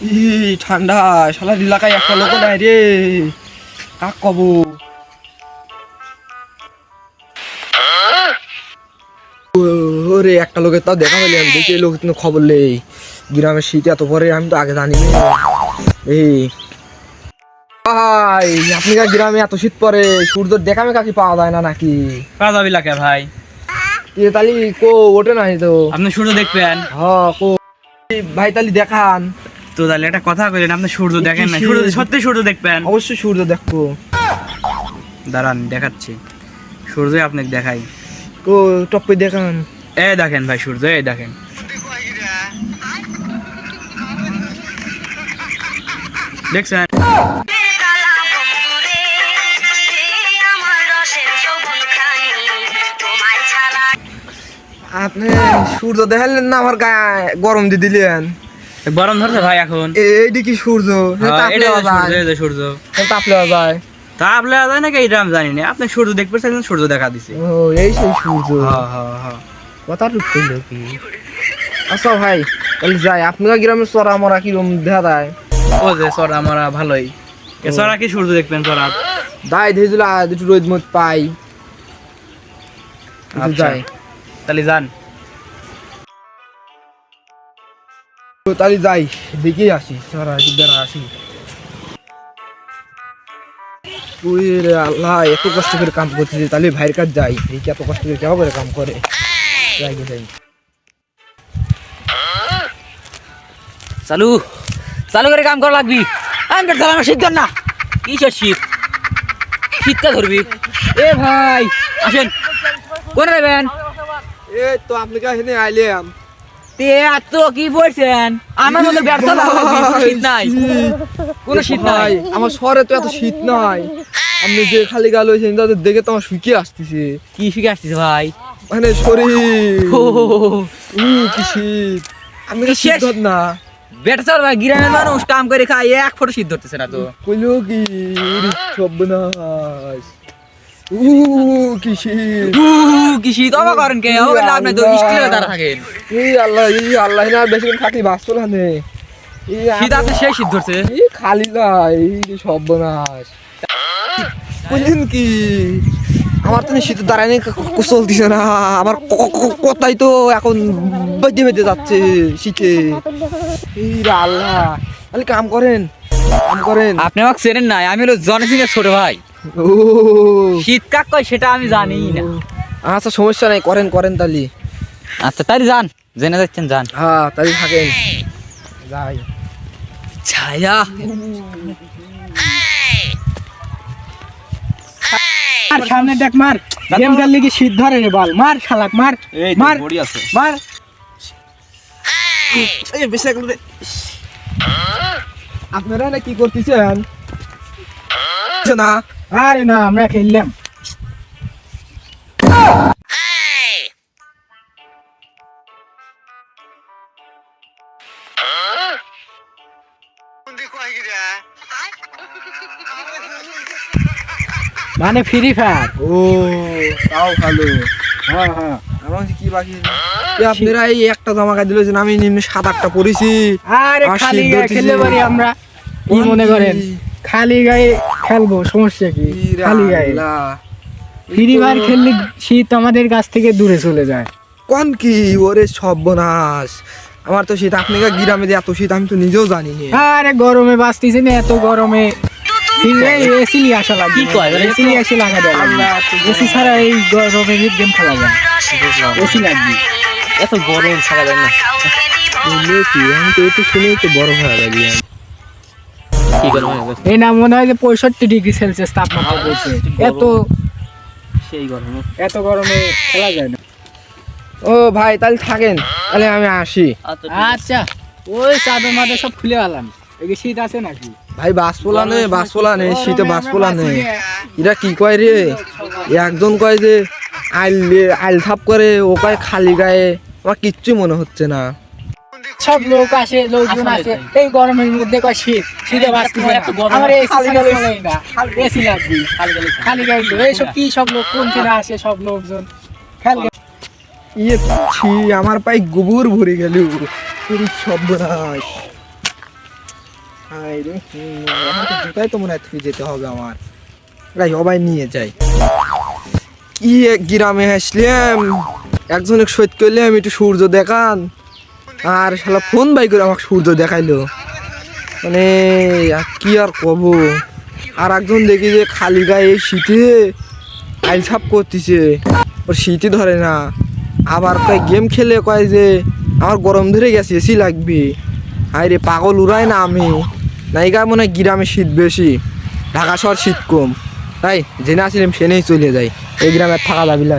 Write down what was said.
ই ঠান্ডা শালা এলাকায় একটা লোক নাই রে। কাক কব? ওরে একটা লোকের তাও দেখা পেলাম দেখি এই লোকের কোনো খবর নেই। গ্রামের শীত এত পরে আমি তো আগে জানি এই। ভাই আপনি গ্রামে এত শীত পরে? সূর্য দেখামে কাকি পাওয়া যায় না নাকি? পাওয়া যাবে লাকে ভাই। তালি কো ওঠে নাই তো। আপনি সূর্য দেখবেন। হ কো। ভাই তালি দেখান। তো তাহলে একটা কথা কইলেন আপনি সূর্য দেখেন না সূর্য? সত্যি সূর্য দেখবেন? অবশ্যই সূর্য দেখব। দাঁড়ান দেখাচ্ছি। সূর্য আপনাকে দেখাই। কো টপে দেখান। এ দেখেন ভাই সূর্য এই দেখেন। দেখছেন? আপনি সূর্য দেখালেন না আমার গায়ে গরম দিয়ে দিলেন। গরম ধরছে ভাই এখন। এইটি কি সূর্য? হ্যাঁ, সূর্য, যায়। এই যে সূর্য। তাপ লেওয়া যায়। তা আপনি যায় নাকি? এটা আমি জানি না। আপনি সূর্য দেখতে চাইছেন সূর্য দেখা দিছে। ও এই সেই সূর্য। হ্যাঁ হ্যাঁ কথা কি? আচ্ছা ভাই তাহলে যাই। আপনার গ্রামের চড়া মরা কিরম দেখা যায়? ও যে সরা মরা ভালোই। সরা কি সূর্য দেখবেন সরা দায় ধেয়েছিল একটু রোদ মত পাই। আচ্ছা। যাই। তাহলে যান। তাহলে যাই দেখে আসি একটু বেড়া আসি। তুই রে আল্লাহ এত কষ্ট করে কাম করতেছি তাহলে ভাইয়ের কাজ যাই এই এত কষ্ট করে কেমন করে কাম করে। যাই যাই। চালু চালু করে কাম করা লাগবি। আমি তো আমার শীত না। কিসের শীত শীতটা ধরবি? এ ভাই আসেন। কোন নেবেন এই তো আপনি কাছে আইলাম। তে আর কি বলছেন? আমার মতো ব্যর্থ শীত নাই। কোনো শীত নাই। আমার শহরে তো এত শীত নাই। আপনি যে খালি গাল হয়েছেন তাদের দেখে তো আমার শুকিয়ে আসতেছে। কি আসছিস ভাই? মানে শরীর। ও, কি শীত। আমি তো শীত না। বেটা চল ভাই গ্রামের মানুষ কাম করে খায় এক ফটো শীত ধরতেছে না তো। কইলো কি আল্লাহ না খালি সর্বনাশ। বুঝলেন কি? আমার তো শীতের শীত দাঁড়ায়নি চলতেছে না। আমার ক- ক- তো এখন বেঁধে বেঁধে যাচ্ছে শীতে। আল্লাহ। তাহলে কাম করেন। করেন। আপনি আমাকে চেনেন নাই আমি হলো জন সিং এর ছোট ভাই। ও। শীত কাক কয় সেটা আমি জানি না। আচ্ছা সমস্যা নাই করেন করেন তাহলে। আচ্ছা তাই যান জেনে যাচ্ছেন যান। হ্যাঁ তাহলে থাকেন। যাই। ছায়া। মার সামনে দেখ মার। গেম খেললে কি শীত ধরে রে বল? মার শালাক মার। মার আছে। মার। এই বেশি। আপনারা না কি করতেছেন? না। আরে না আমরা খেললাম। মানে ফ্রি ফায়ার। ও তাও ভালো। হ্যাঁ হ্যাঁ। আমার কি বাকি? আপনারা এই একটা জামা গায়ে দিলেছেন আমি নিম্নে সাত আটটা পরেছি। আরে খালি শীত গায়ে খেলতে পারি আমরা। কি মনে করেন? খালি গায়ে খেলব সমস্যা কি? খালি গায়ে। ফ্রি ফায়ার খেললে শীত আমাদের কাছ থেকে দূরে চলে যায়। কোন কি? ওরে সর্বনাশ। আমার তো শীত আপনি গ্রামে যে এত শীত আমি তো নিজেও জানি আরে গরমে বাঁচতেছি না এত গরমে। এসি নিয়ে আসা লাগবে। কি কয়? এসি নিয়ে এসে লাগা দেয় এসি ছাড়া এই গরমে গেম খেলা যায় এসি লাগবে। এত গরম যায় না। বলল কি আমি তো একটু শুনেই তো বড় হয়ে গেলি কি এই না মনে হয় যে পঁয়ষট্টি ডিগ্রি সেলসিয়াস তাপমাত্রা পড়ছে। এত সেই গরম। এত গরমে খেলা যায় না। ও ভাই তাহলে থাকেন। তাহলে আমি আসি। আচ্ছা ওই চাদর মাদর সব খুলে আলাম এই শীত আছে নাকি? ভাই বাস পোলা নেই বাস পোলা নেই শীতে বাস পোলা নেই। এরা কি কয় রে? একজন কয় যে আইল আইল থাপ করে ও কয় খালি গায়ে। আমার কিচ্ছু মনে হচ্ছে না। সব লোক আসে লোকজন আসে। এই গরমের মধ্যে কয় শীত শীতে বাঁচতেছে আমার চলেই না। এসি লাগবে খালি গায়ে লোক। এইসব কি সব লোক কোন আসে? সব লোকজন। খালি ইয়ে আমার পায়ে গোবর ভরে গেল। সর্বনাশ। হাই রে। জুতাই তো মনে হয় থেকে যেতে হবে আমার। রাই সবাই নিয়ে যাই কি এক গ্রামে আসলাম একজনে সৈত করলাম, একটু সূর্য দেখান। আর শালা ফোন বাই করে আমাকে সূর্য দেখাইলো। মানে আর কি আর কব? আর একজন দেখি যে খালি গায়ে শীতে আইল ছাপ করতেছে। ওর শীতই ধরে না। আবার কয় গেম খেলে কয় যে, আমার গরম ধরে গেছে, এসি লাগবে। হাই রে, পাগল উড়াই না আমি। নাইগা মনে হয় গ্রামে শীত বেশি, ঢাকা শহর শীত কম। তাই জেনে আসছিলাম সেনেই চলে যায় এই গ্রামে থাকা যাবি না।